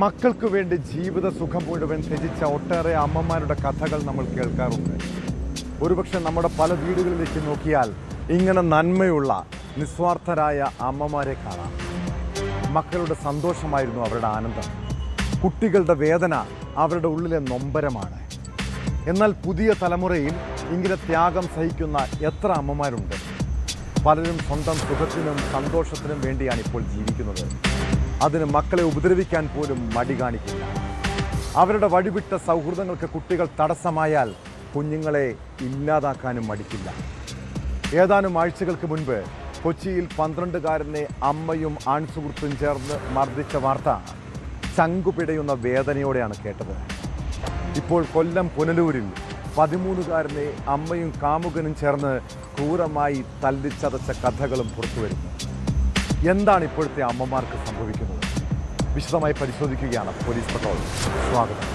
മക്കൾക്ക് വേണ്ടി ജീവിത സുഖം മുഴുവൻ ത്യജിച്ച ഒട്ടേറെ അമ്മമാരുടെ കഥകൾ നമ്മൾ കേൾക്കാറുണ്ട്. ഒരുപക്ഷെ നമ്മുടെ പല വീടുകളിലേക്ക് നോക്കിയാൽ ഇങ്ങനെ നന്മയുള്ള നിസ്വാർത്ഥരായ അമ്മമാരെ കാണാം. മക്കളുടെ സന്തോഷമായിരുന്നു അവരുടെ ആനന്ദം. കുട്ടികളുടെ വേദന അവരുടെ ഉള്ളിലെ നൊമ്പരമാണ്. എന്നാൽ പുതിയ തലമുറയിൽ ഇങ്ങനെ ത്യാഗം സഹിക്കുന്ന എത്ര അമ്മമാരുണ്ട്. പലരും സ്വന്തം സുഖത്തിനും സന്തോഷത്തിനും വേണ്ടിയാണ് ഇപ്പോൾ ജീവിക്കുന്നത്. അതിന് മക്കളെ ഉപദ്രവിക്കാൻ പോലും മടി കാണിക്കില്ല. അവരുടെ വഴിവിട്ട സൗഹൃദങ്ങൾക്ക് കുട്ടികൾ തടസ്സമായാൽ കുഞ്ഞുങ്ങളെ ഇല്ലാതാക്കാനും മടിക്കില്ല. ഏതാനും ആഴ്ചകൾക്ക് മുൻപ് കൊച്ചിയിൽ പന്ത്രണ്ടുകാരനെ അമ്മയും ആൺസുഹൃത്തും ചേർന്ന് മർദ്ദിച്ച വാർത്ത ചങ്കുപിടയുന്ന വേദനയോടെയാണ് കേട്ടത്. ഇപ്പോൾ കൊല്ലം പുനലൂരിൽ പതിമൂന്നുകാരനെ അമ്മയും കാമുകനും ചേർന്ന് ക്രൂരമായി തല്ലിച്ചതച്ച കഥകളും പുറത്തു വരുന്നു എന്താണ് ഇപ്പോഴത്തെ അമ്മമാർക്ക് സംഭവിക്കുന്നത്? വിശദമായി പരിശോധിക്കുകയാണ് പോലീസ് പട്രോൾ സ്വാഗതം.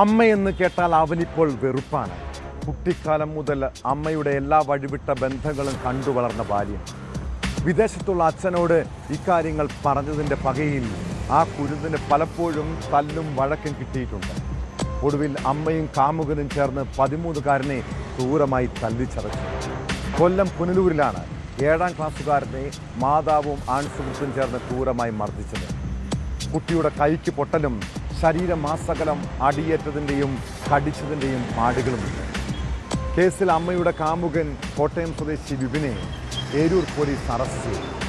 അമ്മയെന്ന് കേട്ടാൽ അവനിപ്പോൾ വെറുപ്പാണ്. കുട്ടിക്കാലം മുതൽ അമ്മയുടെ എല്ലാ വഴിവിട്ട ബന്ധങ്ങളും കണ്ടു വളർന്ന ബാല്യം. വിദേശത്തുള്ള അച്ഛനോട് ഇക്കാര്യങ്ങൾ പറഞ്ഞതിന്റെ പകയിൽ ആ കുരുന്നിന് പലപ്പോഴും തല്ലും വഴക്കും കിട്ടിയിട്ടുണ്ട്. ഒടുവിൽ അമ്മയും കാമുകനും ചേർന്ന് പതിമൂന്നുകാരനെ ക്രൂരമായി തല്ലിച്ചറച്ചു കൊല്ലം പുനലൂരിലാണ് ഏഴാം ക്ലാസ്സുകാരനെ മാതാവും ആൺസുഹൃത്തും ചേർന്ന് ക്രൂരമായി മർദ്ദിച്ചത്. കുട്ടിയുടെ കൈക്ക് പൊട്ടലും ശരീരമാസകലം അടിയേറ്റതിന്റെയും കടിച്ചതിന്റെയും പാടുകളുമുണ്ട്. കേസിൽ അമ്മയുടെ കാമുകൻ കോട്ടയം സ്വദേശി വിപിനെ ഏരൂർ പോലീസ് അറസ്റ്റ് ചെയ്തു.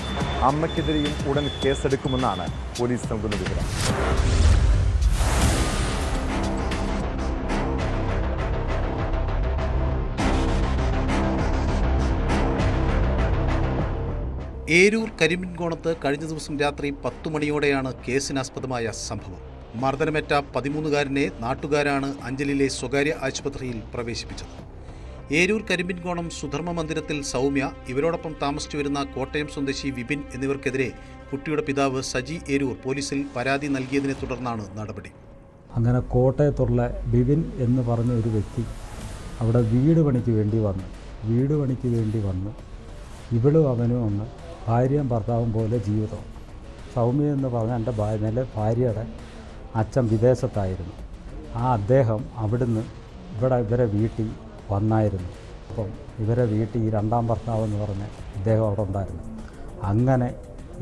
അമ്മയ്ക്കെതിരെയും ഉടൻ കേസെടുക്കുമെന്നാണ് പോലീസ് നൽകുന്ന വിവരം. ഏരൂർ കരിമ്പിൻകോണത്ത് കഴിഞ്ഞ ദിവസം രാത്രി പത്തു മണിയോടെയാണ് കേസിനാസ്പദമായ സംഭവം. മർദ്ദനമേറ്റ പതിമൂന്നുകാരനെ നാട്ടുകാരാണ് അഞ്ചലിലെ സ്വകാര്യ ആശുപത്രിയിൽ പ്രവേശിപ്പിച്ചത്. ഏരൂർ കരിമ്പിൻകോണം സുധർമ്മ മന്ദിരത്തിൽ സൗമ്യ ഇവരോടൊപ്പം താമസിച്ചു വരുന്ന കോട്ടയം സ്വദേശി വിപിൻ എന്നിവർക്കെതിരെ കുട്ടിയുടെ പിതാവ് സജി ഏരൂർ പോലീസിൽ പരാതി നൽകിയതിനെ തുടർന്നാണ് നടപടി. അങ്ങനെ കോട്ടയത്തുള്ള ബിപിൻ എന്ന് പറഞ്ഞ ഒരു വ്യക്തി അവിടെ വീട് പണിക്ക് വേണ്ടി വന്നു. വീട് പണിക്ക് വേണ്ടി വന്ന് ഇവളും അവനും ഒന്ന് ഭാര്യയും ഭർത്താവും പോലെ ജീവിതം. സൗമ്യ എന്ന് പറഞ്ഞ എന്റെ നിലെ ഭാര്യയുടെ അച്ഛൻ വിദേശത്തായിരുന്നു. ആ അദ്ദേഹം അവിടുന്ന് ഇവിടെ ഇവരെ വീട്ടിൽ വന്നായിരുന്നു. അപ്പം ഇവരെ വീട്ടിൽ ഈ രണ്ടാം ഭർത്താവ് എന്ന് പറഞ്ഞ് ഇദ്ദേഹം അവിടെ ഉണ്ടായിരുന്നു. അങ്ങനെ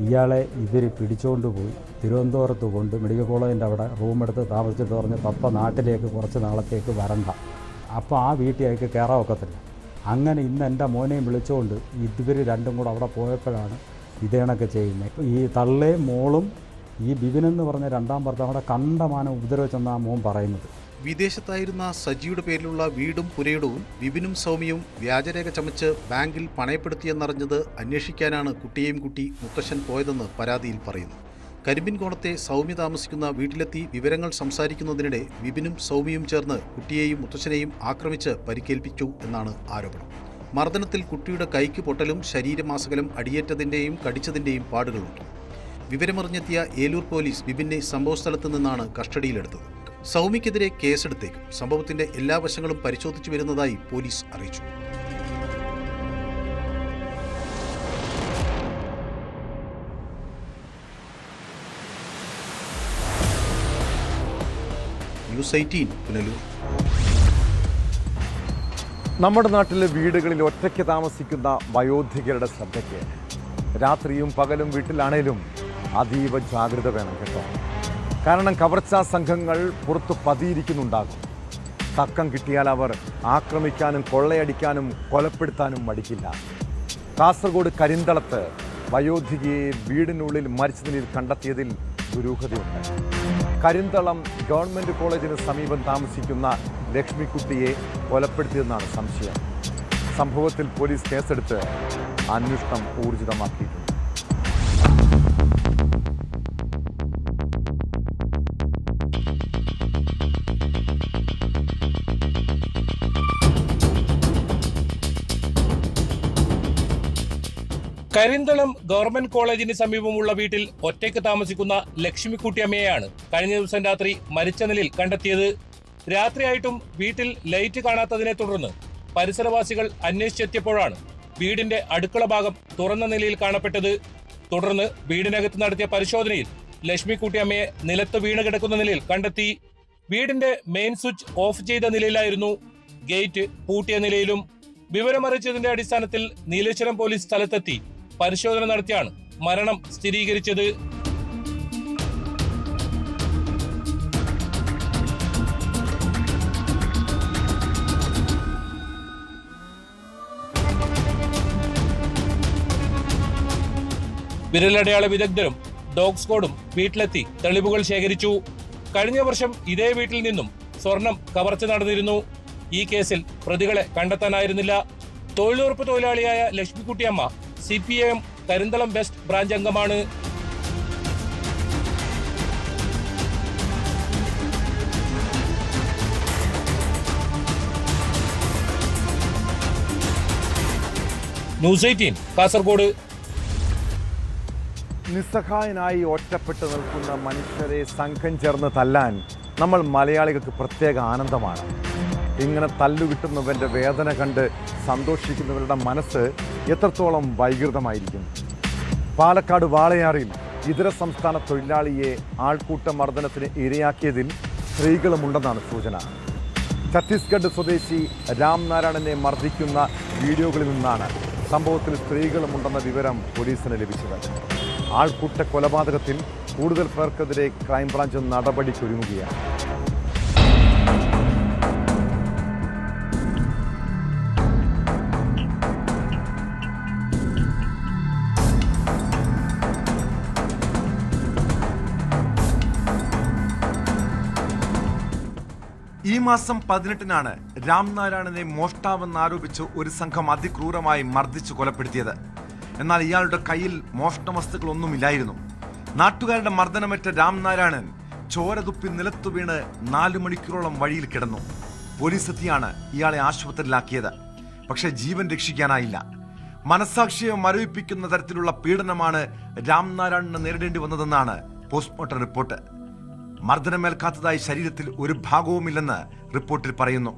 ഇയാളെ ഇവർ പിടിച്ചുകൊണ്ട് പോയി തിരുവനന്തപുരത്ത് കൊണ്ട് മെഡിക്കൽ കോളേജിന്റെ അവിടെ റൂമെടുത്ത് താമസിച്ചിട്ട് പറഞ്ഞ് പപ്പ നാട്ടിലേക്ക് കുറച്ച് നാളത്തേക്ക് വരണ്ട. അപ്പോൾ ആ വീട്ടിൽ അയക്ക് കയറാൻ ഒക്കത്തില്ല. അങ്ങനെ ഇന്ന് എന്റെ മോനെയും വിളിച്ചുകൊണ്ട് ഇവർ രണ്ടും കൂടെ അവിടെ പോയപ്പോഴാണ് ഇതേണൊക്കെ ചെയ്യുന്നത് ഈ തള്ളയും മോളും ഈ ബിബിനെന്ന് പറഞ്ഞ രണ്ടാം ഭർത്താവിടെ കണ്ടമാനം ഉപദ്രവിച്ചെന്നാണ് മോൻ പറയുന്നത്. വിദേശത്തായിരുന്ന സജിയുടെ പേരിലുള്ള വീടും പുരയിടവും വിപിനും സൗമ്യവും വ്യാജരേഖ ചമച്ച് ബാങ്കിൽ പണയപ്പെടുത്തിയെന്നറിഞ്ഞത് അന്വേഷിക്കാനാണ് കുട്ടിയെയും കുട്ടി മുത്തശ്ശൻ പോയതെന്ന് പരാതിയിൽ പറയുന്നു. കരിമ്പിൻകോണത്തെ സൗമ്യ താമസിക്കുന്ന വീട്ടിലെത്തി വിവരങ്ങൾ സംസാരിക്കുന്നതിനിടെ വിപിനും സൗമ്യയും ചേർന്ന് കുട്ടിയെയും മുത്തശ്ശനെയും ആക്രമിച്ച് പരിക്കേൽപ്പിച്ചു എന്നാണ് ആരോപണം. മർദ്ദനത്തിൽ കുട്ടിയുടെ കൈക്ക് പൊട്ടലും ശരീരമാസകലം അടിയേറ്റതിന്റെയും കടിച്ചതിന്റെയും പാടുകളുണ്ട്. വിവരമറിഞ്ഞെത്തിയ ഏലൂർ പോലീസ് വിപിനെ സംഭവസ്ഥലത്ത് നിന്നാണ് കസ്റ്റഡിയിലെടുത്തത്. സൗമ്യക്കെതിരെ കേസെടുത്തേക്കും. സംഭവത്തിന്റെ എല്ലാ വശങ്ങളും പരിശോധിച്ചു വരുന്നതായി പോലീസ് അറിയിച്ചു. നമ്മുടെ നാട്ടിലെ വീടുകളിൽ ഒറ്റയ്ക്ക് താമസിക്കുന്ന വയോധികരുടെ ശ്രദ്ധയ്ക്ക്. രാത്രിയും പകലും വീട്ടിലാണേലും അതീവ ജാഗ്രത വേണം കേട്ടോ. കാരണം കവർച്ചാ സംഘങ്ങൾ പുറത്ത് പതിയിരിക്കുന്നുണ്ടാകും. തക്കം കിട്ടിയാൽ അവർ ആക്രമിക്കാനും കൊള്ളയടിക്കാനും കൊലപ്പെടുത്താനും മടിക്കില്ല. കാസർഗോഡ് കരിന്തളത്ത് വയോധികയെ വീടിനുള്ളിൽ മരിച്ച നിലയിൽ കണ്ടെത്തിയതിൽ ദുരൂഹതയുണ്ട്. കരിന്തളം ഗവൺമെന്റ് കോളേജിന് സമീപം താമസിക്കുന്ന ലക്ഷ്മിക്കുട്ടിയെ കൊലപ്പെടുത്തിയെന്നാണ് സംശയം. സംഭവത്തിൽ പോലീസ് കേസെടുത്ത് അന്വേഷണം ഊർജിതമാക്കിയിട്ടുണ്ട്. കരിന്തളം ഗവൺമെന്റ് കോളേജിന് സമീപമുള്ള വീട്ടിൽ ഒറ്റയ്ക്ക് താമസിക്കുന്ന ലക്ഷ്മിക്കുട്ടിയമ്മയെയാണ് കഴിഞ്ഞ ദിവസം രാത്രി മരിച്ച നിലയിൽ കണ്ടെത്തിയത്. രാത്രിയായിട്ടും വീട്ടിൽ ലൈറ്റ് കാണാത്തതിനെ തുടർന്ന് പരിസരവാസികൾ അന്വേഷിച്ചെത്തിയപ്പോഴാണ് വീടിന്റെ അടുക്കള ഭാഗം തുറന്ന നിലയിൽ കാണപ്പെട്ടത്. തുടർന്ന് വീടിനകത്ത് നടത്തിയ പരിശോധനയിൽ ലക്ഷ്മിക്കുട്ടിയമ്മയെ നിലത്ത് വീണ് കിടക്കുന്ന നിലയിൽ കണ്ടെത്തി. വീടിന്റെ മെയിൻ സ്വിച്ച് ഓഫ് ചെയ്ത നിലയിലായിരുന്നു. ഗേറ്റ് പൂട്ടിയ നിലയിലും വിവരമറിയിച്ചതിന്റെ അടിസ്ഥാനത്തിൽ നീലേശ്വരം പോലീസ് സ്ഥലത്തെത്തി. പരിശോധന നടത്തിയാണ്. മരണം സ്ഥിരീകരിച്ചത്. വിരലടയാള വിദഗ്ധരും ഡോഗ് സ്ക്വാഡും വീട്ടിലെത്തി. തെളിവുകൾ ശേഖരിച്ചു. കഴിഞ്ഞ വർഷം ഇതേ വീട്ടിൽ നിന്നും സ്വർണം കവർച്ച നടന്നിരുന്നു. ഈ കേസിൽ പ്രതികളെ കണ്ടെത്താനായിരുന്നില്ല. തൊഴിലുറപ്പ് തൊഴിലാളിയായ Lakshmikuttyamma C P I M Karinthalam west branch അംഗമാണ്. News Eighteen Kasaragod. നിസ്സഹായനായി ഒറ്റപ്പെട്ട് നിൽക്കുന്ന മനുഷ്യരെ സംഘം ചേർന്ന് തല്ലാൻ നമ്മൾ മലയാളികൾക്ക് പ്രത്യേക ആനന്ദമാണ്. ഇങ്ങനെ തല്ലുകിട്ടുന്നവന്റെ വേദന കണ്ട് സന്തോഷിക്കുന്നവരുടെ മനസ്സ് എത്രത്തോളം വൈകൃതമായിരിക്കും? പാലക്കാട് വാളയാറിൽ ഇതര സംസ്ഥാന തൊഴിലാളിയെ ആൾക്കൂട്ട മർദ്ദനത്തിന് ഇരയാക്കിയതിൽ സ്ത്രീകളുമുണ്ടെന്നാണ് സൂചന. ഛത്തീസ്ഗഡ് സ്വദേശി രാംനാരായണനെ മർദ്ദിക്കുന്ന വീഡിയോകളിൽ നിന്നാണ് സംഭവത്തിൽ സ്ത്രീകളുമുണ്ടെന്ന വിവരം പോലീസിന് ലഭിച്ചത്. ആൾക്കൂട്ട കൊലപാതകത്തിൽ കൂടുതൽ പേർക്കെതിരെ ക്രൈംബ്രാഞ്ച് നടപടിക്കൊരുങ്ങുകയാണ്. ഈ മാസം പതിനെട്ടിനാണ് രാംനാരായണനെ മോഷ്ടാവെന്നാരോപിച്ച് ഒരു സംഘം അതിക്രൂരമായി മർദ്ദിച്ചു കൊലപ്പെടുത്തിയത്. എന്നാൽ ഇയാളുടെ കയ്യിൽ മോഷ്ട വസ്തുക്കളൊന്നുമില്ലായിരുന്നു നാട്ടുകാരുടെ മർദ്ദനമേറ്റ രാംനാരായണൻ ചോരതുപ്പി നിലത്തു വീണ് നാലു മണിക്കൂറോളം വഴിയിൽ കിടന്നു. പോലീസ് എത്തിയാണ് ഇയാളെ ആശുപത്രിയിലാക്കിയത്. പക്ഷേ ജീവൻ രക്ഷിക്കാനായില്ല. മനസാക്ഷിയെ മരവിപ്പിക്കുന്ന തരത്തിലുള്ള പീഡനമാണ് രാംനാരായണന് നേരിടേണ്ടി വന്നതെന്നാണ് പോസ്റ്റ്മോർട്ടം റിപ്പോർട്ട്. മർദ്ദനമേൽക്കാത്തതായി ശരീരത്തിൽ ഒരു ഭാഗവുമില്ലെന്ന് റിപ്പോർട്ടിൽ പറയുന്നു.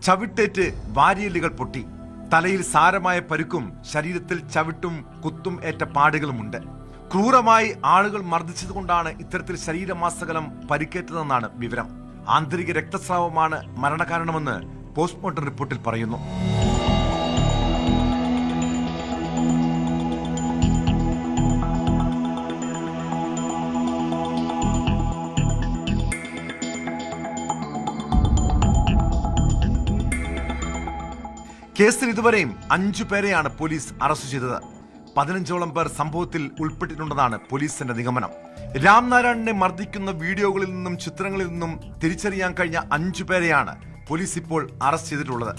ചവിട്ടേറ്റ് വാരിയല്ലുകൾ പൊട്ടി. തലയിൽ സാരമായ പരുക്കും ശരീരത്തിൽ ചവിട്ടും കുത്തും ഏറ്റ പാടുകളുമുണ്ട്. ക്രൂരമായി ആളുകൾ മർദ്ദിച്ചതുകൊണ്ടാണ് ഇത്തരത്തിൽ ശരീരമാസകലം പരിക്കേറ്റതെന്നാണ് വിവരം. ആന്തരിക രക്തസ്രാവമാണ് മരണകാരണമെന്ന് പോസ്റ്റ്മോർട്ടം റിപ്പോർട്ടിൽ പറയുന്നു. കേസിൽ ഇതുവരെയും അഞ്ചു പേരെയാണ് പോലീസ് അറസ്റ്റ് ചെയ്തത്. പതിനഞ്ചോളം പേർ സംഭവത്തിൽ ഉൾപ്പെട്ടിട്ടുണ്ടെന്നാണ് പോലീസിന്റെ നിഗമനം. രാംനാരായണനെ മർദ്ദിക്കുന്ന വീഡിയോകളിൽ നിന്നും ചിത്രങ്ങളിൽ നിന്നും തിരിച്ചറിയാൻ കഴിഞ്ഞ അഞ്ചു പേരെയാണ് പോലീസ് ഇപ്പോൾ അറസ്റ്റ് ചെയ്തിട്ടുള്ളത്.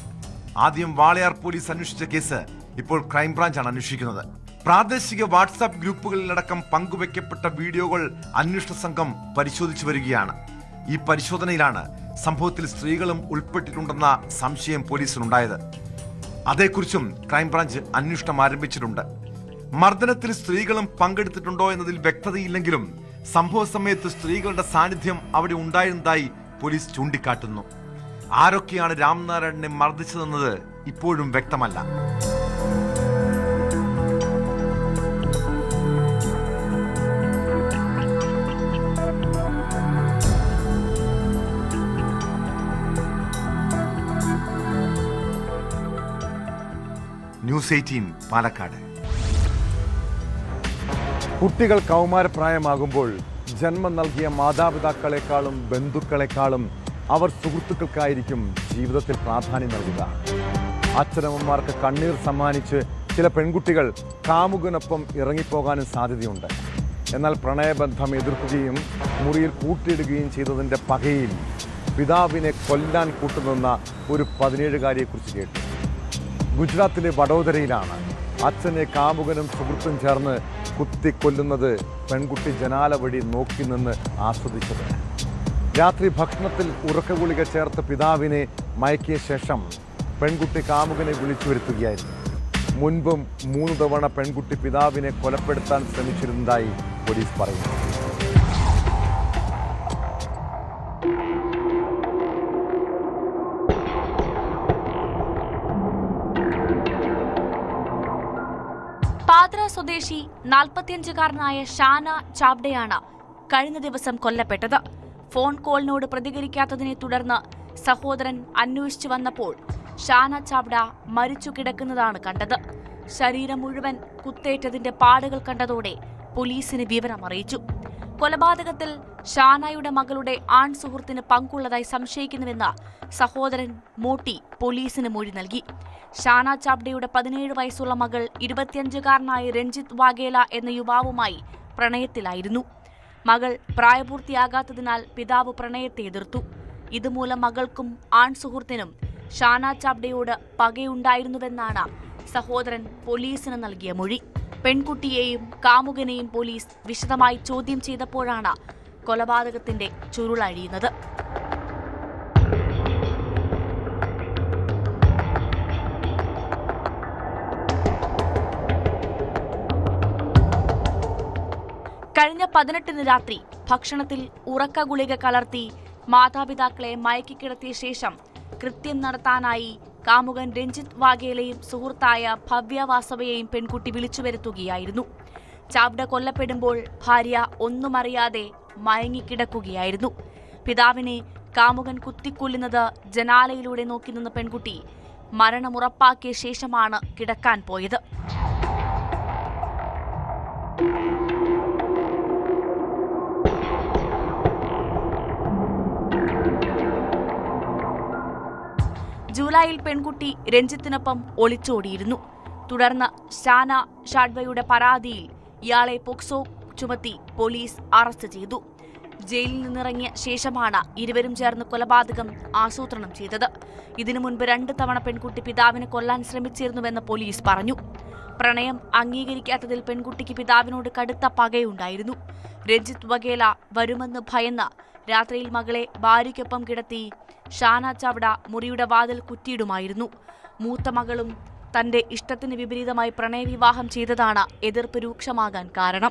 ആദ്യം വാളയാർ പോലീസ് അന്വേഷിച്ച കേസ് ഇപ്പോൾ ക്രൈംബ്രാഞ്ചാണ് അന്വേഷിക്കുന്നത്. പ്രാദേശിക വാട്സാപ്പ് ഗ്രൂപ്പുകളിലടക്കം പങ്കുവെക്കപ്പെട്ട വീഡിയോകൾ അന്വേഷണ സംഘം പരിശോധിച്ചു വരികയാണ്. ഈ പരിശോധനയിലാണ് സംഭവത്തിൽ സ്ത്രീകളും ഉൾപ്പെട്ടിട്ടുണ്ടെന്ന സംശയം പോലീസിനുണ്ടായത്. അതേക്കുറിച്ചും ക്രൈംബ്രാഞ്ച് അന്വേഷണം ആരംഭിച്ചിട്ടുണ്ട്. മർദ്ദനത്തിൽ സ്ത്രീകളും പങ്കെടുത്തിട്ടുണ്ടോ എന്നതിൽ വ്യക്തതയില്ലെങ്കിലും സംഭവ സമയത്ത് സ്ത്രീകളുടെ സാന്നിധ്യം അവിടെ ഉണ്ടായിരുന്നതായി പോലീസ് ചൂണ്ടിക്കാട്ടുന്നു. ആരൊക്കെയാണ് രാംനാരായണനെ മർദ്ദിച്ചതെന്നത് ഇപ്പോഴും വ്യക്തമല്ല. News Eighteen Palakkad. കുട്ടികൾ കൗമാരപ്രായമാകുമ്പോൾ ജന്മം നൽകിയ മാതാപിതാക്കളെക്കാളും ബന്ധുക്കളെക്കാളും അവർ സുഹൃത്തുക്കൾക്കായിരിക്കും ജീവിതത്തിൽ പ്രാധാന്യം നൽകുക. അച്ഛനമ്മമാർക്ക് കണ്ണീർ സമ്മാനിച്ച് ചില പെൺകുട്ടികൾ കാമുകനൊപ്പം ഇറങ്ങിപ്പോകാനും സാധ്യതയുണ്ട്. എന്നാൽ പ്രണയബന്ധം എതിർക്കുകയും മുറിയിൽ കൂട്ടിയിടുകയും ചെയ്തതിന്റെ പകയിൽ പിതാവിനെ കൊല്ലാൻ കൂട്ടുനിന്ന ഒരു പതിനേഴുകാരിയെക്കുറിച്ച് കേട്ടു. ഗുജറാത്തിലെ വഡോദരയിലാണ്. അച്ഛനെ കാമുകനും സുഹൃത്തും ചേർന്ന് കുത്തിക്കൊല്ലുന്നത് പെൺകുട്ടി ജനാല വഴി നോക്കി നിന്ന് ആസ്വദിച്ചത്. രാത്രി ഭക്ഷണത്തിൽ ഉറക്കഗുളിക ചേർത്ത പിതാവിനെ മയക്കിയ ശേഷം പെൺകുട്ടി കാമുകനെ വിളിച്ചു വരുത്തുകയായിരുന്നു മുൻപും മൂന്ന് തവണ പെൺകുട്ടി പിതാവിനെ കൊലപ്പെടുത്താൻ ശ്രമിച്ചിരുന്നതായി പോലീസ് പറയുന്നു. നാൽപ്പത്തിയഞ്ചുകാരനായ ഷാന ചാബ്ഡയാണ് കഴിഞ്ഞ ദിവസം കൊല്ലപ്പെട്ടത്. ഫോൺ കോളിനോട് പ്രതികരിക്കാത്തതിനെ തുടർന്ന് സഹോദരൻ അന്വേഷിച്ചു വന്നപ്പോൾ ഷാന ചാബ്ഡ മരിച്ചു കിടക്കുന്നതാണ് കണ്ടത്. ശരീരം മുഴുവൻ കുത്തേറ്റതിന്റെ പാടുകൾ കണ്ടതോടെ പോലീസിന് വിവരം അറിയിച്ചു കൊലപാതകത്തിൽ ഷാനായുടെ മകളുടെ ആൺ സുഹൃത്തിന് പങ്കുള്ളതായി സംശയിക്കുന്നുവെന്ന് സഹോദരൻ മോട്ടി പോലീസിന് മൊഴി നൽകി. ഷാന ചാബ്ഡയുടെ പതിനേഴ് വയസ്സുള്ള മകൾ ഇരുപത്തിയഞ്ചുകാരനായ രഞ്ജിത്ത് വാഗേല എന്ന യുവാവുമായി പ്രണയത്തിലായിരുന്നു. മകൾ പ്രായപൂർത്തിയാകാത്തതിനാൽ പിതാവ് പ്രണയത്തെ എതിർത്തു. ഇതുമൂലം മകൾക്കും ആൺ സുഹൃത്തിനും ഷാന ചാബ്ഡയോട് പകയുണ്ടായിരുന്നുവെന്നാണ് സഹോദരൻ പോലീസിന് നൽകിയ മൊഴി. പെൺകുട്ടിയെയും കാമുകനെയും പോലീസ് വിശദമായി ചോദ്യം ചെയ്തപ്പോഴാണ് കൊലപാതകത്തിന്റെ ചുരുളഴിയുന്നത് കഴിഞ്ഞ പതിനെട്ടിന് രാത്രി ഭക്ഷണത്തിൽ ഉറക്ക ഗുളിക കലർത്തി മാതാപിതാക്കളെ മയക്കിക്കിടത്തിയ ശേഷം കൃത്യം നടത്താനായി കാമുകൻ രഞ്ജിത്ത് വാഗേലയും സുഹൃത്തായ ഭവ്യ വാസവയെയും പെൺകുട്ടി വിളിച്ചു വരുത്തുകയായിരുന്നു. ചാവ്ഡ കൊല്ലപ്പെടുമ്പോൾ ഭാര്യ ഒന്നുമറിയാതെ മയങ്ങിക്കിടക്കുകയായിരുന്നു. പിതാവിനെ കാമുകൻ കുത്തിക്കൊല്ലുന്നത് ജനാലയിലൂടെ നോക്കി നിന്ന പെൺകുട്ടി മരണമുറപ്പാക്കിയ ശേഷമാണ് കിടക്കാൻ പോയത്. ജൂലൈയിൽ പെൺകുട്ടി രഞ്ജിത്തിനൊപ്പം ഒളിച്ചോടിയിരുന്നു. തുടർന്ന് ഷാന ഷാഡ്വയുടെ പരാതിയിൽ ഇയാളെ പോക്സോ ചുമത്തി പോലീസ് അറസ്റ്റ് ചെയ്തു. ജയിലിൽ നിന്നിറങ്ങിയ ശേഷമാണ് ഇരുവരും ചേർന്ന് കൊലപാതകം ആസൂത്രണം ചെയ്തത്. ഇതിനു മുൻപ് രണ്ട് തവണ പെൺകുട്ടി പിതാവിനെ കൊല്ലാൻ ശ്രമിച്ചിരുന്നുവെന്ന് പോലീസ് പറഞ്ഞു. പ്രണയം അംഗീകരിക്കാത്തതിൽ പെൺകുട്ടിക്ക് പിതാവിനോട് കടുത്ത പകയുണ്ടായിരുന്നു. രഞ്ജിത്ത് വഗേല വരുമെന്ന് ഭയന്ന് രാത്രിയിൽ മകളെ ഭാര്യയ്ക്കൊപ്പം കിടത്തി ഷാന ചവിട മുറിയുടെ വാതിൽ കുറ്റിയിടുമായിരുന്നു. മൂത്ത മകളും തന്റെ ഇഷ്ടത്തിന് വിപരീതമായി പ്രണയവിവാഹം ചെയ്തതാണ് എതിർപ്പ് രൂക്ഷമാകാൻ കാരണം.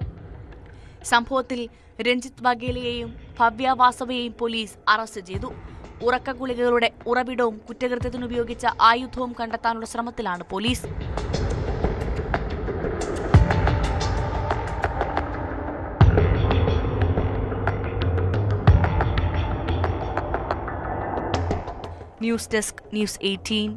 സംഭവത്തിൽ രഞ്ജിത്ത് വഗേലയെയും ഭവ്യ വാസവയെയും പോലീസ് അറസ്റ്റ് ചെയ്തു. ഉറക്ക ഗുളികകളുടെ ഉറവിടവും കുറ്റകൃത്യത്തിനുപയോഗിച്ച ആയുധവും കണ്ടെത്താനുള്ള ശ്രമത്തിലാണ് police. News desk News Eighteen.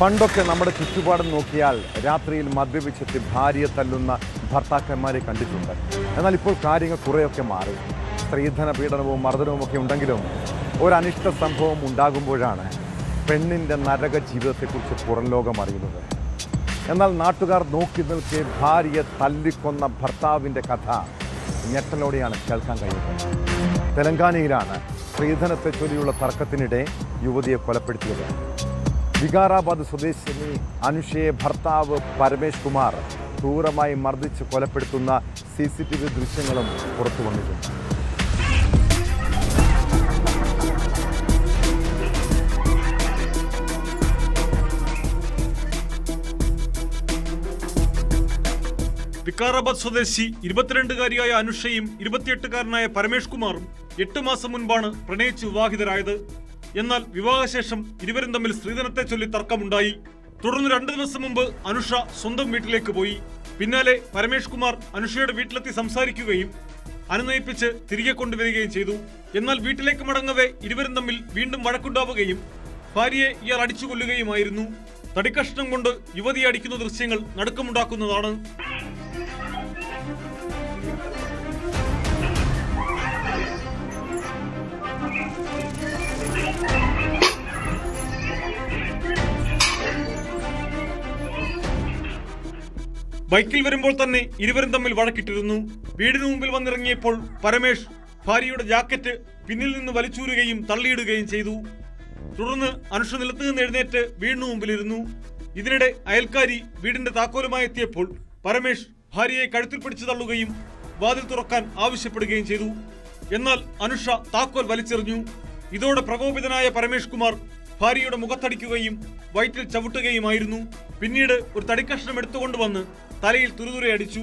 പണ്ടൊക്കെ നമ്മുടെ ചുറ്റുപാടും നോക്കിയാൽ രാത്രിയിൽ മദ്യപിച്ചെത്തി ഭാര്യയെ തല്ലുന്ന ഭർത്താക്കന്മാരെ കണ്ടിട്ടുണ്ട്. എന്നാൽ ഇപ്പോൾ കാര്യങ്ങൾ കുറേയൊക്കെ മാറി. സ്ത്രീധന പീഡനവും മർദ്ദനവും ഒക്കെ ഉണ്ടെങ്കിലും ഒരനിഷ്ട സംഭവം ഉണ്ടാകുമ്പോഴാണ് പെണ്ണിന്റെ നരക ജീവിതത്തെക്കുറിച്ച് പുറം ലോകം അറിയുന്നത്. എന്നാൽ നാട്ടുകാർ നോക്കി നിൽക്കെ ഭാര്യയെ തല്ലിക്കൊന്ന ഭർത്താവിന്റെ കഥ ഞെട്ടലോടെയാണ് കേൾക്കാൻ കഴിയുന്നത്. തെലങ്കാനയിലാണ് സ്ത്രീധനത്തെ ചൊല്ലിയുള്ള തർക്കത്തിനിടെ യുവതിയെ കൊലപ്പെടുത്തിയത്. വികാറാബാദ് സ്വദേശിനി അനുഷയെ ഭർത്താവ് പരമേഷ് കുമാർ ക്രൂരമായി മർദ്ദിച്ച് കൊലപ്പെടുത്തുന്ന സി സി ടി വി ദൃശ്യങ്ങളും പുറത്തു വന്നിട്ടുണ്ട് വിക്കാറാബാദ് സ്വദേശി ഇരുപത്തിരണ്ടുകാരിയായ അനുഷയും ഇരുപത്തിയെട്ടുകാരനായ പരമേഷ് കുമാറും എട്ട് മാസം മുൻപാണ് പ്രണയിച്ച് വിവാഹിതരായത്. എന്നാൽ വിവാഹശേഷം ഇരുവരും തമ്മിൽ സ്ത്രീധനത്തെ ചൊല്ലി തർക്കമുണ്ടായി. തുടർന്ന് രണ്ടു ദിവസം മുമ്പ് അനുഷ സ്വന്തം വീട്ടിലേക്ക് പോയി. പിന്നാലെ പരമേഷ് കുമാർ അനുഷയുടെ വീട്ടിലെത്തി സംസാരിക്കുകയും അനുനയിപ്പിച്ച് തിരികെ കൊണ്ടുവരികയും ചെയ്തു. എന്നാൽ വീട്ടിലേക്ക് മടങ്ങവേ ഇരുവരും തമ്മിൽ വീണ്ടും വഴക്കുണ്ടാവുകയും ഭാര്യയെ ഇയാൾ അടിച്ചു കൊല്ലുകയുമായിരുന്നു തടിക്കഷ്ണം കൊണ്ട് യുവതിയെ അടിക്കുന്ന ദൃശ്യങ്ങൾ നടുക്കമുണ്ടാക്കുന്നതാണ്. ബൈക്കിൽ വരുമ്പോൾ തന്നെ ഇരുവരും തമ്മിൽ വഴക്കിട്ടിരുന്നു. വീടിന് മുമ്പിൽ വന്നിറങ്ങിയപ്പോൾ പരമേഷ് ഭാര്യയുടെ ജാക്കറ്റ് പിന്നിൽ നിന്ന് വലിച്ചൂരുകയും തള്ളിയിടുകയും ചെയ്തു. തുടർന്ന് അനുഷ നിലത്ത് നിന്ന് എഴുന്നേറ്റ് വീടിന് മുമ്പിലിരുന്നു. ഇതിനിടെ അയൽക്കാരി വീടിന്റെ താക്കോലുമായി എത്തിയപ്പോൾ പരമേഷ് ഭാര്യയെ കഴുത്തിൽ പിടിച്ചു തള്ളുകയും വാതിൽ തുറക്കാൻ ആവശ്യപ്പെടുകയും ചെയ്തു. എന്നാൽ അനുഷ താക്കോൽ വലിച്ചെറിഞ്ഞു. ഇതോടെ പ്രകോപിതനായ പരമേഷ് കുമാർ ഭാര്യയുടെ മുഖത്തടിക്കുകയും വയറ്റിൽ ചവിട്ടുകയുമായിരുന്നു. പിന്നീട് ഒരു തടിക്കഷ്ണം എടുത്തുകൊണ്ടുവന്ന് തലയിൽ തുരുതുരയടിച്ചു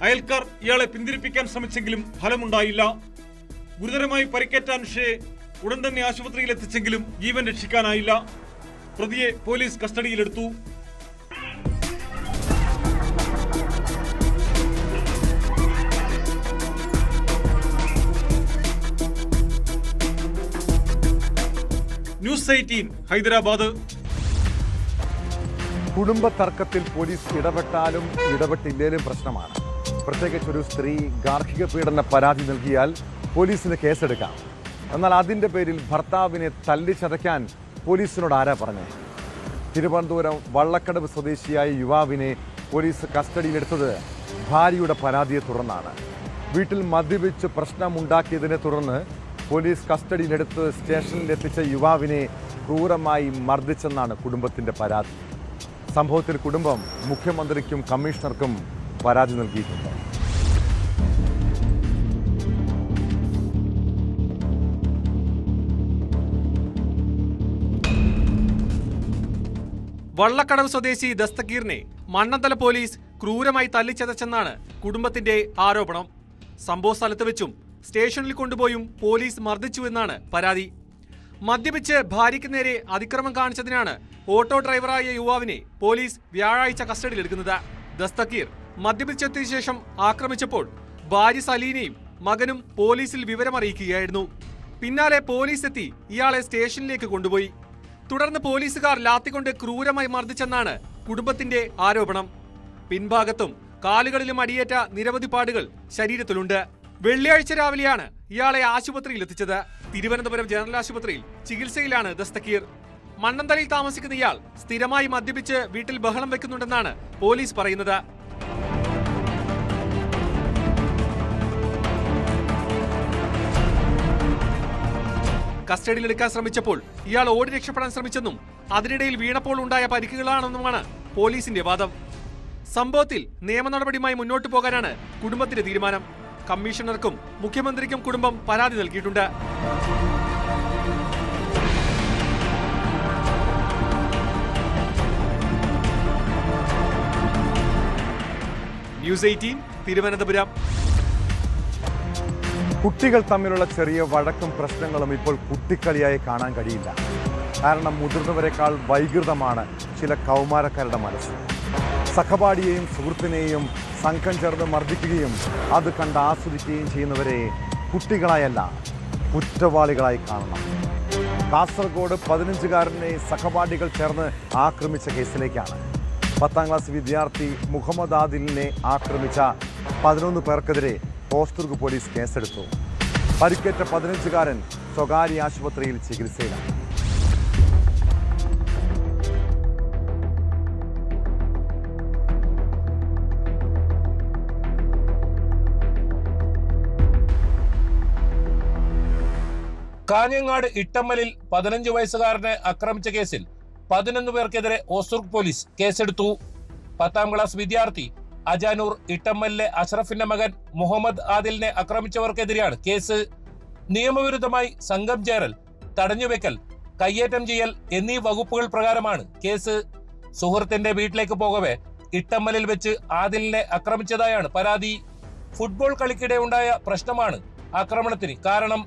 അയൽക്കാർ ഇയാളെ പിന്തിരിപ്പിക്കാൻ ശ്രമിച്ചെങ്കിലും ഫലമുണ്ടായില്ല. ഗുരുതരമായി പരിക്കേറ്റ അനുഷയെ ഉടൻ തന്നെ ആശുപത്രിയിൽ എത്തിച്ചെങ്കിലും ജീവൻ രക്ഷിക്കാനായില്ല. പ്രതിയെ പോലീസ് കസ്റ്റഡിയിലെടുത്തു. News Eighteen Hyderabad. കുടുംബ തർക്കത്തിൽ പോലീസ് ഇടപെട്ടാലും ഇടപെട്ടില്ലേലും പ്രശ്നമാണ്. പ്രത്യേകിച്ച് ഒരു സ്ത്രീ ഗാർഹിക പീഡന പരാതി നൽകിയാൽ പോലീസിന് കേസെടുക്കാം. എന്നാൽ അതിന്റെ പേരിൽ ഭർത്താവിനെ തല്ലിച്ചതയ്ക്കാൻ പോലീസിനോട് ആരാ പറഞ്ഞത്? തിരുവനന്തപുരം വള്ളക്കടവ് സ്വദേശിയായ യുവാവിനെ പോലീസ് കസ്റ്റഡിയിലെടുത്തത് ഭാര്യയുടെ പരാതിയെ തുടർന്നാണ്. വീട്ടിൽ മദ്യപിച്ച് പ്രശ്നമുണ്ടാക്കിയതിനെ തുടർന്ന് പോലീസ് കസ്റ്റഡിയിലെടുത്ത് സ്റ്റേഷനിലെത്തിച്ച യുവാവിനെ ക്രൂരമായി മർദ്ദിച്ചെന്നാണ് കുടുംബത്തിന്റെ പരാതി. സംഭവത്തിൽ കുടുംബം മുഖ്യമന്ത്രിക്കും കമ്മീഷണർക്കും പരാതി നൽകിയിട്ടുണ്ട്. വള്ളക്കടവ് സ്വദേശി ദസ്തഗീറിനെ മണ്ണന്തല പോലീസ് ക്രൂരമായി തല്ലിച്ചതച്ചെന്നാണ് കുടുംബത്തിന്റെ ആരോപണം. സംഭവ സ്ഥലത്ത് വെച്ചും സ്റ്റേഷനിൽ കൊണ്ടുപോയും പോലീസ് മർദ്ദിച്ചുവെന്നാണ് പരാതി. മദ്യപിച്ച് ഭാര്യയ്ക്ക് നേരെ അതിക്രമം കാണിച്ചതിനാണ് ഓട്ടോ ഡ്രൈവറായ യുവാവിനെ പോലീസ് വ്യാഴാഴ്ച കസ്റ്റഡിയിലെടുക്കുന്നത്. ദസ്തക്കീർ മദ്യപിച്ചെത്തിയ ശേഷം ആക്രമിച്ചപ്പോൾ ഭാര്യ സലീനയും മകനും പോലീസിൽ വിവരമറിയിക്കുകയായിരുന്നു. പിന്നാലെ പോലീസ് എത്തി ഇയാളെ സ്റ്റേഷനിലേക്ക് കൊണ്ടുപോയി. തുടർന്ന് പോലീസുകാർ ലാത്തിക്കൊണ്ട് ക്രൂരമായി മർദ്ദിച്ചെന്നാണ് കുടുംബത്തിന്റെ ആരോപണം. പിൻഭാഗത്തും കാലുകളിലും അടിയേറ്റ നിരവധി പാടുകൾ ശരീരത്തിലുണ്ട്. വെള്ളിയാഴ്ച രാവിലെയാണ് ഇയാളെ ആശുപത്രിയിൽ എത്തിച്ചത് തിരുവനന്തപുരം ജനറൽ ആശുപത്രിയിൽ ചികിത്സയിലാണ് ദസ്തക്കീർ മണ്ണന്തലയിൽ താമസിക്കുന്ന ഇയാൾ സ്ഥിരമായി മദ്യപിച്ച് വീട്ടിൽ ബഹളം വെക്കുന്നുണ്ടെന്നാണ് പോലീസ് പറയുന്നത്. കസ്റ്റഡിയിലെടുക്കാൻ ശ്രമിച്ചപ്പോൾ ഇയാൾ ഓടി രക്ഷപ്പെടാൻ ശ്രമിച്ചെന്നും അതിനിടയിൽ വീണപ്പോൾ ഉണ്ടായ പരിക്കുകളാണെന്നുമാണ് പോലീസിന്റെ വാദം. സംഭവത്തിൽ നിയമ നടപടിയുമായി മുന്നോട്ടു പോകാനാണ് കുടുംബത്തിന്റെ തീരുമാനം. കമ്മീഷണർക്കും മുഖ്യമന്ത്രിക്കും കുടുംബം പരാതി നൽകിയിട്ടുണ്ട്. ന്യൂസ് എയ്റ്റീൻ തിരുവനന്തപുരം കുട്ടികൾ തമ്മിലുള്ള ചെറിയ വഴക്കും പ്രശ്നങ്ങളും ഇപ്പോൾ കുട്ടിക്കളിയായി കാണാൻ കഴിയില്ല. കാരണം മുതിർന്നവരെക്കാൾ വൈകൃതമാണ് ചില കൗമാരക്കാരുടെ മനസ്സ്. സഹപാഠിയെയും സുഹൃത്തിനെയും സംഘം ചേർന്ന് മർദ്ദിക്കുകയും അത് കണ്ട് ആസ്വദിക്കുകയും ചെയ്യുന്നവരെ കുട്ടികളായല്ല കുറ്റവാളികളായി കാണണം. കാസർഗോഡ് പതിനഞ്ചുകാരനെ സഹപാഠികൾ ചേർന്ന് ആക്രമിച്ച കേസിലേക്കാണ്. പത്താം ക്ലാസ് വിദ്യാർത്ഥി മുഹമ്മദ് ആദിലിനെ ആക്രമിച്ച പതിനൊന്ന് പേർക്കെതിരെ ഹോസ്ദുർഗ് പോലീസ് കേസെടുത്തു. പരിക്കേറ്റ പതിനഞ്ചുകാരൻ സ്വകാര്യ ആശുപത്രിയിൽ ചികിത്സയിലാണ്. കാഞ്ഞങ്ങാട് ഇട്ടമ്മലിൽ പതിനഞ്ച് വയസ്സുകാരനെ ആക്രമിച്ച കേസിൽ പതിനൊന്ന് പേർക്കെതിരെ ഓസൂർക്ക് പോലീസ് കേസെടുത്തു. പത്താം ക്ലാസ് വിദ്യാർത്ഥി അജാനൂർ ഇട്ടമ്മലിലെ അഷ്റഫിന്റെ മകൻ മുഹമ്മദ് ആദിലിനെ ആക്രമിച്ചവർക്കെതിരെയാണ് കേസ്. നിയമവിരുദ്ധമായി സംഘം ചേരൽ തടഞ്ഞുവെക്കൽ കയ്യേറ്റം ചെയ്യൽ എന്നീ വകുപ്പുകൾ പ്രകാരമാണ് കേസ്. സുഹൃത്തിന്റെ വീട്ടിലേക്ക് പോകവെ ഇട്ടമ്മലിൽ വെച്ച് ആദിലിനെ ആക്രമിച്ചതായാണ് പരാതി. ഫുട്ബോൾ കളിക്കിടെ ഉണ്ടായ പ്രശ്നമാണ് ആക്രമണത്തിന് കാരണം.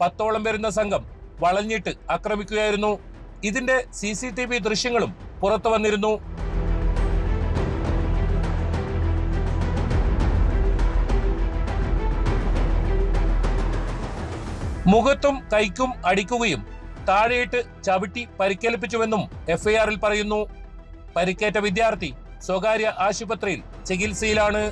പത്തോളം വരുന്ന സംഘം വളഞ്ഞിട്ട് ആക്രമിക്കുകയായിരുന്നു. ഇതിന്റെ സി സി ടി വി ദൃശ്യങ്ങളും പുറത്തു വന്നിരുന്നു. മുഖത്തും കൈക്കും അടിക്കുകയും താഴെയിട്ട് ചവിട്ടി പരിക്കേൽപ്പിച്ചുവെന്നും എഫ്ഐആറിൽ പറയുന്നു. പരിക്കേറ്റ വിദ്യാർത്ഥി സ്വകാര്യ ആശുപത്രിയിൽ ചികിത്സയിലാണ്.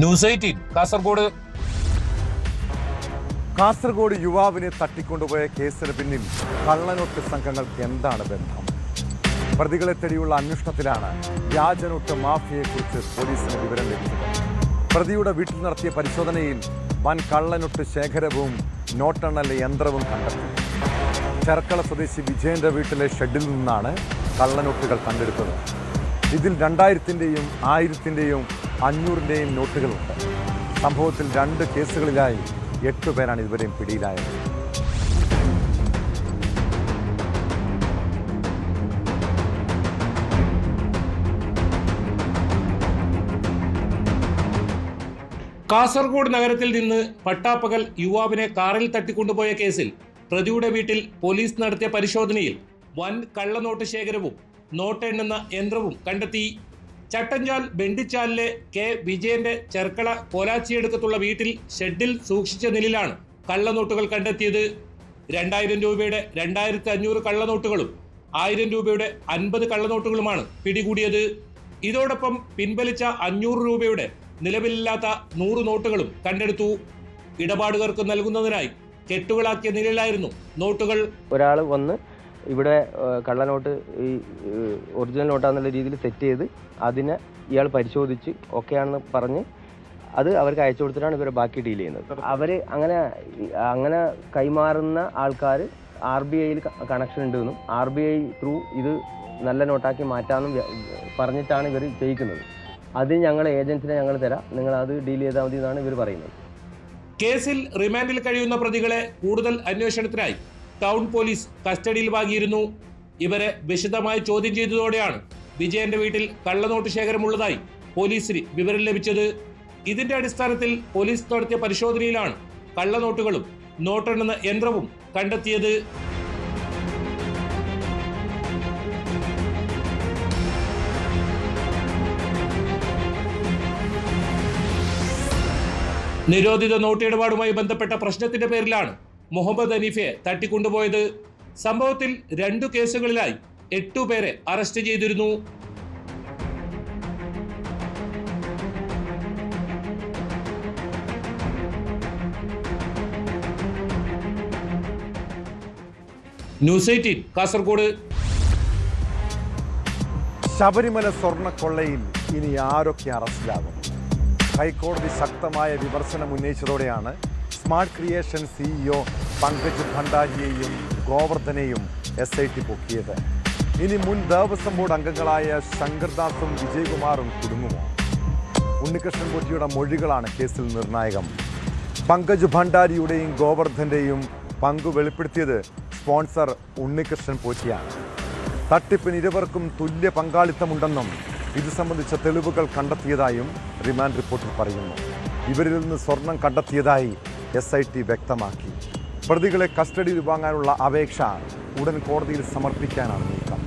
News eighteen Kasaragod. കാസർഗോഡ് യുവാവിനെ തട്ടിക്കൊണ്ടുപോയ കേസിന് പിന്നിൽ കള്ളനോട്ട് സംഘങ്ങൾക്ക് എന്താണ് ബന്ധം? പ്രതികളെ തേടിയുള്ള അന്വേഷണത്തിലാണ് വ്യാജനോട്ട് മാഫിയയെക്കുറിച്ച് പോലീസിന് വിവരം ലഭിച്ചത്. പ്രതിയുടെ വീട്ടിൽ നടത്തിയ പരിശോധനയിൽ വൻ കള്ളനൊട്ട് ശേഖരവും നോട്ടെണ്ണൽ യന്ത്രവും കണ്ടെത്തി. ചെർക്കള സ്വദേശി വിജയന്റെ വീട്ടിലെ ഷെഡിൽ നിന്നാണ് കള്ളനോട്ടുകൾ കണ്ടെടുത്തത്. ഇതിൽ രണ്ടായിരത്തിന്റെയും ആയിരത്തിന്റെയും അഞ്ഞൂറിന്റെയും നോട്ടുകളുണ്ട്. സംഭവത്തിൽ രണ്ട് കേസുകളിലായി എട്ട് പേരാണ് ഇതുവരെയും പിടിയിലായത്. കാസർഗോഡ് നഗരത്തിൽ നിന്ന് പട്ടാപ്പകൽ യുവാവിനെ കാറിൽ തട്ടിക്കൊണ്ടുപോയ കേസിൽ പ്രതിയുടെ വീട്ടിൽ പോലീസ് നടത്തിയ പരിശോധനയിൽ വൻ കള്ളനോട്ട് ശേഖരവും നോട്ടെണ്ണുന്ന യന്ത്രവും കണ്ടെത്തി ചട്ടഞ്ചാൽ ബെണ്ടിച്ചാലിലെ കെ. വിജയന്റെ ചെർക്കള കോലാച്ചിയടുക്കത്തുള്ള വീട്ടിൽ ഷെഡിൽ സൂക്ഷിച്ച നിലയിലാണ് കള്ളനോട്ടുകൾ കണ്ടെത്തിയത്. രണ്ടായിരം രൂപയുടെ രണ്ടായിരത്തി അഞ്ഞൂറ് കള്ളനോട്ടുകളും ആയിരം രൂപയുടെ അൻപത് കള്ളനോട്ടുകളുമാണ് പിടികൂടിയത്. ഇതോടൊപ്പം പിൻവലിച്ച അഞ്ഞൂറ് രൂപയുടെ നിലവിലില്ലാത്ത നൂറ് നോട്ടുകളും കണ്ടെടുത്തു. ഇടപാടുകാർക്ക് നൽകുന്നതിനായി കെട്ടുകളാക്കിയ നിലയിലായിരുന്നു നോട്ടുകൾ. ഒരാൾ വന്ന് ഇവിടെ കള്ള കള്ളനോട്ട് ഈ ഒറിജിനൽ നോട്ടാന്നുള്ള രീതിയിൽ സെറ്റ് ചെയ്ത് അതിനെ ഇയാൾ പരിശോധിച്ച് ഒക്കെയാണെന്ന് പറഞ്ഞ് അത് അവർക്ക് അയച്ചു കൊടുത്തിട്ടാണ് ഇവരെ ബാക്കി ഡീൽ ചെയ്യുന്നത്. അവർ അങ്ങനെ അങ്ങനെ കൈമാറുന്ന ആൾക്കാർ ആർ ബി ഐയിൽ കണക്ഷൻ ഉണ്ടെന്നും ആർ ബി ഐ ത്രൂ ഇത് നല്ല നോട്ടാക്കി മാറ്റാമെന്നും പറഞ്ഞിട്ടാണ് ഇവർ ചെയ്യിക്കുന്നത്. അത് ഞങ്ങൾ ഏജൻസിനെ ഞങ്ങൾ തരാം. നിങ്ങൾ അത് ഡീൽ ചെയ്താൽ മതി എന്നാണ് ഇവർ പറയുന്നത്. കേസിൽ റിമാൻഡിൽ കഴിയുന്ന പ്രതികളെ കൂടുതൽ അന്വേഷണത്തിനായി ടൗൺ പോലീസ് കസ്റ്റഡിയിൽ വാങ്ങിയിരുന്നു. ഇവരെ വിശദമായി ചോദ്യം ചെയ്തതോടെയാണ് വിജയന്റെ വീട്ടിൽ കള്ളനോട്ട് ശേഖരമുള്ളതായി പോലീസിന് വിവരം ലഭിച്ചത്. ഇതിന്റെ അടിസ്ഥാനത്തിൽ പോലീസ് നടത്തിയ പരിശോധനയിലാണ് കള്ളനോട്ടുകളും നോട്ടെണ്ണുന്ന യന്ത്രവും കണ്ടെത്തിയത്. നിരോധിത നോട്ടിടപാടുമായി ബന്ധപ്പെട്ട പ്രശ്നത്തിന്റെ പേരിലാണ് മുഹമ്മദ് അനീഫയെ തട്ടിക്കൊണ്ടുപോയത്. സംഭവത്തിൽ രണ്ടു കേസുകളിലായി എട്ടു പേരെ അറസ്റ്റ് ചെയ്തിരുന്നു. News Eighteen Kasaragod. ശബരിമല സ്വർണക്കൊള്ളയിൽ ഇനി ആരൊക്കെ അറസ്റ്റിലാകും? ഹൈക്കോടതി ശക്തമായ വിമർശനം ഉന്നയിച്ചതോടെയാണ് സ്മാർട്ട് ക്രിയേഷൻ സിഇഒ പങ്കജ് ഭണ്ഡാരിയെയും ഗോവർദ്ധനെയും എസ് ഐ ടി പൊക്കിയത്. ഇനി മുൻ ദേവസ്വം ബോർഡ് അംഗങ്ങളായ ശങ്കർദാസും വിജയകുമാറും കുടുങ്ങുമോ? ഉണ്ണികൃഷ്ണൻ പൊറ്റിയുടെ മൊഴികളാണ് കേസിൽ നിർണായകം. പങ്കജ് ഭണ്ഡാരിയുടെയും ഗോവർദ്ധന്റെയും പങ്ക് വെളിപ്പെടുത്തിയത് സ്പോൺസർ ഉണ്ണികൃഷ്ണൻ പോറ്റിയാണ്. തട്ടിപ്പിന് ഇരുവർക്കും തുല്യ പങ്കാളിത്തമുണ്ടെന്നും ഇത് സംബന്ധിച്ച തെളിവുകൾ കണ്ടെത്തിയതായും റിമാൻഡ് റിപ്പോർട്ടിൽ പറയുന്നു. ഇവരിൽ നിന്ന് സ്വർണം കണ്ടെത്തിയതായി എസ് ഐ ടി വ്യക്തമാക്കി. പ്രതികളെ കസ്റ്റഡിയിൽ വാങ്ങാനുള്ള അപേക്ഷ ഉടൻ കോടതിയിൽ സമർപ്പിക്കാനാണ് നീക്കം.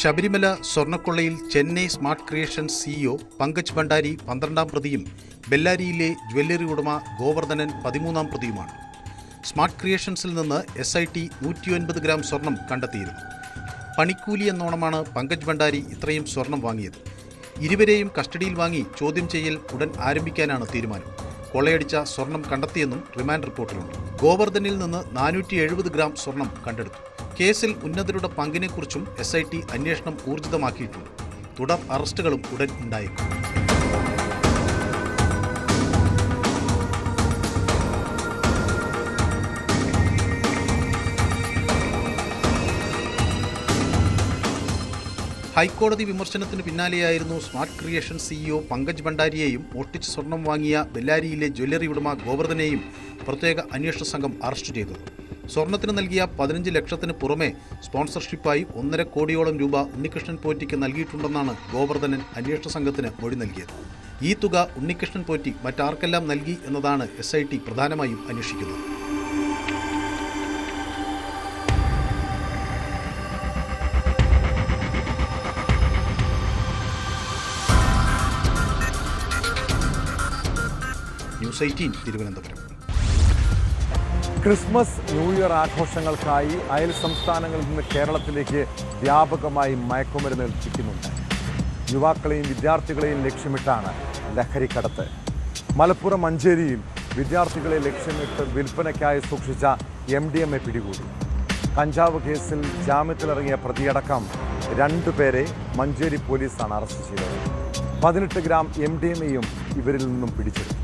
Sabarimala സ്വർണക്കൊള്ളയിൽ Chennai Smart Creation CEO Pankaj Bhandari പന്ത്രണ്ടാം പ്രതിയും ബെല്ലാരിയിലെ ജ്വല്ലറി ഉടമ ഗോവർദ്ധനൻ പതിമൂന്നാം പ്രതിയുമാണ്. സ്മാർട്ട് ക്രിയേഷൻസിൽ നിന്ന് എസ് ഐ ടി നൂറ്റിയൊൻപത് ഗ്രാം സ്വർണം കണ്ടെത്തിയിരുന്നു. പണിക്കൂലി എന്നോണമാണ് പങ്കജ് ഭണ്ഡാരി ഇത്രയും സ്വർണം വാങ്ങിയത്. ഇരുവരെയും കസ്റ്റഡിയിൽ വാങ്ങി ചോദ്യം ചെയ്യൽ ഉടൻ ആരംഭിക്കാനാണ് തീരുമാനം. കൊള്ളയടിച്ച സ്വർണം കണ്ടെത്തിയെന്നും റിമാൻഡ് റിപ്പോർട്ടിലുണ്ട്. ഗോവർദ്ധനിൽ നിന്ന് നാനൂറ്റി എഴുപത് ഗ്രാം സ്വർണം കണ്ടെടുത്തു. കേസിൽ ഉന്നതരുടെ പങ്കിനെക്കുറിച്ചും എസ് ഐ ടി അന്വേഷണം ഊർജിതമാക്കിയിട്ടുണ്ട്. തുടർ അറസ്റ്റുകളും ഉടൻ ഉണ്ടായേക്കും. ഹൈക്കോടതി വിമർശനത്തിന് പിന്നാലെയായിരുന്നു സ്മാർട്ട് ക്രിയേഷൻ സിഇഒ പങ്കജ് ഭണ്ഡാരിയെയും മോഷ്ടിച്ച് സ്വർണം വാങ്ങിയ ബെല്ലാരിയിലെ ജ്വല്ലറി ഉടമ ഗോവർദ്ധനെയും പ്രത്യേക അന്വേഷണ സംഘം അറസ്റ്റ് ചെയ്തത്. സ്വർണത്തിന് നൽകിയ പതിനഞ്ച് ലക്ഷത്തിന് പുറമെ സ്പോൺസർഷിപ്പായി ഒന്നര കോടിയോളം രൂപ ഉണ്ണികൃഷ്ണൻ പോറ്റിക്ക് നൽകിയിട്ടുണ്ടെന്നാണ് ഗോവർദ്ധനൻ അന്വേഷണ സംഘത്തിന് മൊഴി നൽകിയത്. ഈ തുക ഉണ്ണികൃഷ്ണൻ പോറ്റി മറ്റാർക്കെല്ലാം നൽകി എന്നതാണ് എസ് പ്രധാനമായും അന്വേഷിക്കുന്നത്. News Thiruvananthapuram. Christmas New Year ആഘോഷങ്ങൾക്കായി അയൽ സംസ്ഥാനങ്ങളിൽ നിന്ന് കേരളത്തിലേക്ക് വ്യാപകമായി മയക്കുമരുന്ന് എത്തിക്കുന്നുണ്ട്. യുവാക്കളെയും വിദ്യാർത്ഥികളെയും ലക്ഷ്യമിട്ടാണ് ലഹരിക്കടത്ത് മലപ്പുറം മഞ്ചേരിയിൽ വിദ്യാർത്ഥികളെ ലക്ഷ്യമിട്ട് വിൽപ്പനയ്ക്കായി സൂക്ഷിച്ച എം ഡി എം എ പിടികൂടി. കഞ്ചാവ് കേസിൽ ജാമ്യത്തിലിറങ്ങിയ പ്രതിയടക്കം രണ്ടുപേരെ മഞ്ചേരി പോലീസാണ് അറസ്റ്റ് ചെയ്തത്. പതിനെട്ട് ഗ്രാം എം ഡി എം എയും ഇവരിൽ നിന്നും പിടിച്ചെടുത്തു.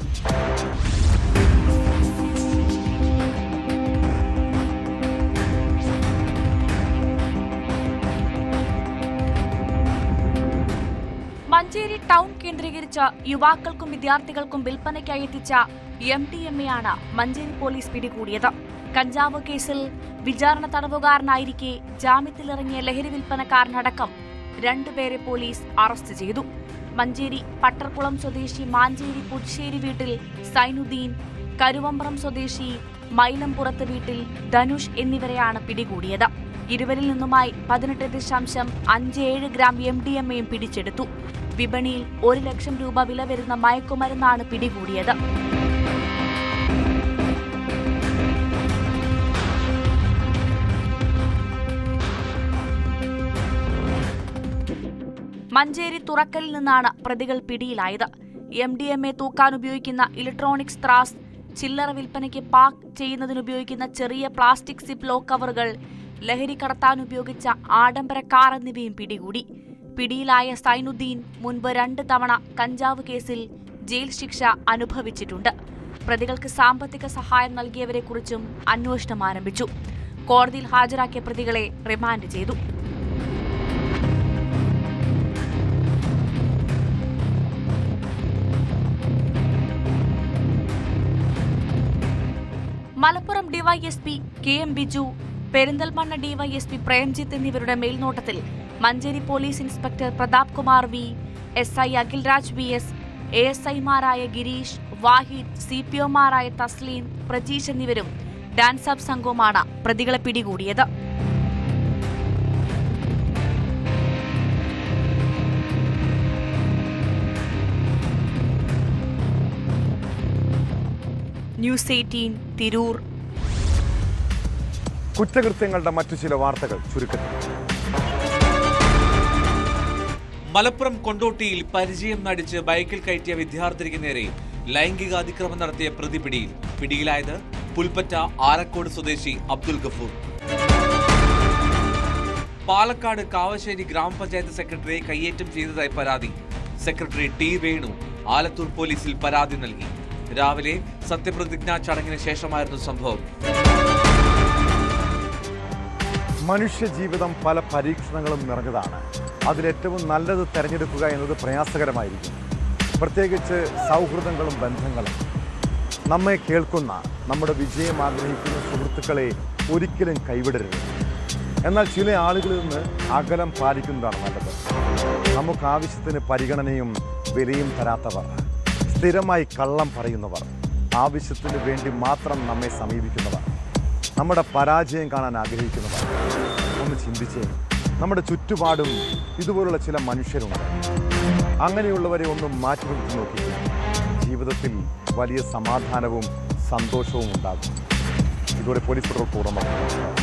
മഞ്ചേരി ടൗൺ കേന്ദ്രീകരിച്ച് യുവാക്കൾക്കും വിദ്യാർത്ഥികൾക്കും വിൽപ്പനയ്ക്കായി എത്തിച്ച എം ടി എം എ ആണ് മഞ്ചേരി പോലീസ് പിടികൂടിയത്. കഞ്ചാവ് കേസിൽ വിചാരണ തടവുകാരനായിരിക്കെ ജാമ്യത്തിലിറങ്ങിയ ലഹരി വിൽപ്പനക്കാരനടക്കം രണ്ടുപേരെ പോലീസ് അറസ്റ്റ് ചെയ്തു. മഞ്ചേരി പട്ടർക്കുളം സ്വദേശി മാഞ്ചേരി പുതുശ്ശേരി വീട്ടിൽ സൈനുദ്ദീൻ കരുവമ്പ്രം സ്വദേശി മൈലംപുറത്ത് വീട്ടിൽ ധനുഷ് എന്നിവരെയാണ് പിടികൂടിയത്. ഇരുവരിൽ നിന്നുമായി പതിനെട്ട് ദശാംശം അഞ്ച് ഏഴ് ഗ്രാം എം ഡി എം എയും പിടിച്ചെടുത്തു. വിപണിയിൽ ഒരു ലക്ഷം രൂപ വില വരുന്ന മയക്കുമരുന്നാണ് പിടികൂടിയത്. മഞ്ചേരി തുറക്കലിൽ നിന്നാണ് പ്രതികൾ പിടിയിലായത്. എം ഡി എം എ തൂക്കാൻ ഉപയോഗിക്കുന്ന ഇലക്ട്രോണിക്സ് ത്രാസ് ചില്ലറ വിൽപ്പനയ്ക്ക് പാക്ക് ചെയ്യുന്നതിനുപയോഗിക്കുന്ന ചെറിയ പ്ലാസ്റ്റിക് സിപ്പ് ലോ കവറുകൾ ലഹരി കടത്താൻ ഉപയോഗിച്ച ആഡംബര കാർ എന്നിവയും പിടികൂടി. പിടിയിലായ സൈനുദ്ദീൻ മുൻപ് രണ്ട് തവണ കഞ്ചാവ് കേസിൽ ജയിൽ ശിക്ഷ അനുഭവിച്ചിട്ടുണ്ട്. പ്രതികൾക്ക് സാമ്പത്തിക സഹായം നൽകിയവരെക്കുറിച്ചും അന്വേഷണം ആരംഭിച്ചു. കോടതിയിൽ ഹാജരാക്കിയ പ്രതികളെ റിമാൻഡ് ചെയ്തു. Malappuram DYSP K M Biju Perinthalmanna DYSP Premjith എന്നിവരുടെ മേൽനോട്ടത്തിൽ Manjeri police inspector Pratap Kumar V S I Akhilraj V S A S ഐമാരായ ഗിരീഷ് വാഹിദ് സി പി ഒമാരായ തസ്ലീം പ്രജീഷ് എന്നിവരും ഡാൻസ് അപ്പ് സംഘവുമാണ് പ്രതികളെ പിടികൂടിയത്. News Eighteen Tirur. കുറ്റകൃത്യങ്ങളുടെ മറ്റു ചില വാർത്തകൾ ചുരുക്കത്തിൽ. മലപ്പുറം കൊണ്ടോട്ടിയിൽ പരിചയം നടിച്ച് ബൈക്കിൽ കയറ്റിയ വിദ്യാർത്ഥിനിക്ക് നേരെ ലൈംഗിക അതിക്രമം നടത്തിയ പ്രതി പിടിയിൽ പിടിയിലായത് പുൽപ്പറ്റ ആരക്കോട് സ്വദേശി അബ്ദുൽ ഗഫൂർ. പാലക്കാട് കാവശ്ശേരി ഗ്രാമപഞ്ചായത്ത് സെക്രട്ടറിയെ കയ്യേറ്റം ചെയ്തതായി പരാതി. സെക്രട്ടറി ടി വേണു ആലത്തൂർ പോലീസിൽ പരാതി നൽകി. രാവിലെ സത്യപ്രതിജ്ഞാ ചടങ്ങിന് ശേഷമായിരുന്നു സംഭവം. മനുഷ്യ ജീവിതം പല പരീക്ഷണങ്ങളും നിറഞ്ഞതാണ്. അതിലേറ്റവും നല്ലത് തിരഞ്ഞെടുക്കുക എന്നത് പ്രയാസകരമായിരിക്കും. പ്രത്യേകിച്ച് സൗഹൃദങ്ങളും ബന്ധങ്ങളും. നമ്മെ കേൾക്കുന്ന നമ്മുടെ വിജയം ആഗ്രഹിക്കുന്ന സുഹൃത്തുക്കളെ ഒരിക്കലും കൈവിടരുത്. എന്നാൽ ചില ആളുകളിൽ നിന്ന് അകലം പാലിക്കുന്നതാണ് നല്ലത്. നമുക്ക് ആവശ്യത്തിന് പരിഗണനയും വിലയും തരാത്തവർ. സ്ഥിരമായി കള്ളം പറയുന്നവർ ആവശ്യത്തിന് വേണ്ടി മാത്രം നമ്മെ സമീപിക്കുന്നവർ നമ്മുടെ പരാജയം കാണാൻ ആഗ്രഹിക്കുന്നവർ. ഒന്ന് ചിന്തിച്ചേ നമ്മുടെ ചുറ്റുപാടും ഇതുപോലുള്ള ചില മനുഷ്യരുണ്ട്. അങ്ങനെയുള്ളവരെ ഒന്ന് മാറ്റി നിർത്തി നോക്കി. ജീവിതത്തിൽ വലിയ സമാധാനവും സന്തോഷവും ഉണ്ടാകും. ഇതോടെ പോലീസ് പെട്രോൾ പൂർണമാക്കുന്നു